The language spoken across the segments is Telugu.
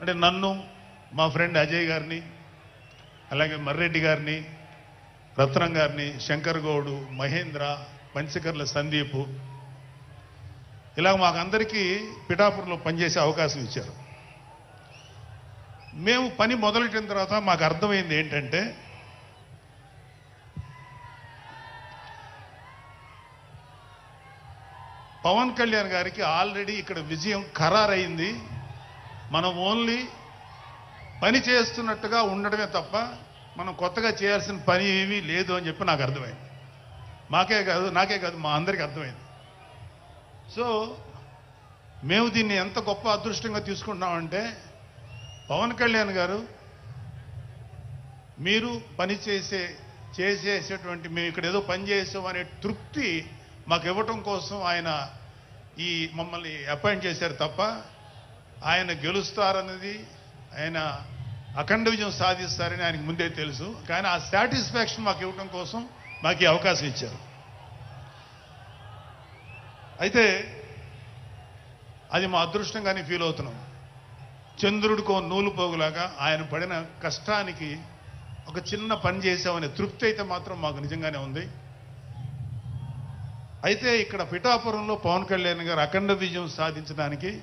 అంటే నన్ను మా ఫ్రెండ్ అజయ్ గారిని అలాగే మర్రెడ్డి గారిని రత్నం గారిని శంకర్ గౌడు మహేంద్ర పంచకర్ల సందీప్ ఇలా మాకందరికీ పిఠాపురంలో పనిచేసే అవకాశం ఇచ్చారు. మేము పని మొదలెట్టిన తర్వాత మాకు అర్థమైంది ఏంటంటే పవన్ కళ్యాణ్ గారికి ఆల్రెడీ ఇక్కడ విజయం ఖరారైంది. మనం ఓన్లీ పని చేస్తున్నట్టుగా ఉండడమే తప్ప మనం కొత్తగా చేయాల్సిన పని ఏమీ లేదు అని చెప్పి నాకు అర్థమైంది. మాకే కాదు నాకే కాదు మా అందరికీ అర్థమైంది. సో మేము దీన్ని ఎంత గొప్ప అదృష్టంగా తీసుకుంటున్నామంటే పవన్ కళ్యాణ్ గారు మీరు పని చేసే చేసేసేటువంటి మేము ఇక్కడ ఏదో పని చేసాం అనే తృప్తి మాకు ఇవ్వటం కోసం ఆయన ఈ మమ్మల్ని అపాయింట్ చేశారు తప్ప ఆయన గెలుస్తారన్నది ఆయన అఖండ విజయం సాధిస్తారని ఆయనకు ముందే తెలుసు. కానీ ఆ సాటిస్ఫాక్షన్ మాకు ఇవ్వటం కోసం మాకు ఈ అవకాశం ఇచ్చారు. అయితే అది మా అదృష్టంగానే ఫీల్ అవుతున్నాం. చంద్రుడికో నూలు పోగులాగా ఆయన పడిన కష్టానికి ఒక చిన్న పని చేసామనే తృప్తి అయితే మాత్రం మాకు నిజంగానే ఉంది. అయితే ఇక్కడ పిఠాపురంలో పవన్ కళ్యాణ్ గారు అఖండ విజయం సాధించడానికి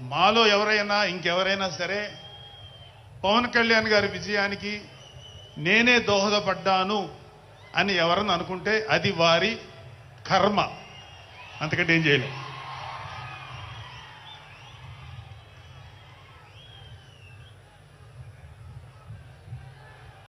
మాలో ఎవరైనా ఇంకెవరైనా సరే పవన్ కళ్యాణ్ గారి విజయానికి నేనే దోహదపడ్డాను అని ఎవరని అనుకుంటే అది వారి కర్మ. అంతకంటే ఏం చేయలేం.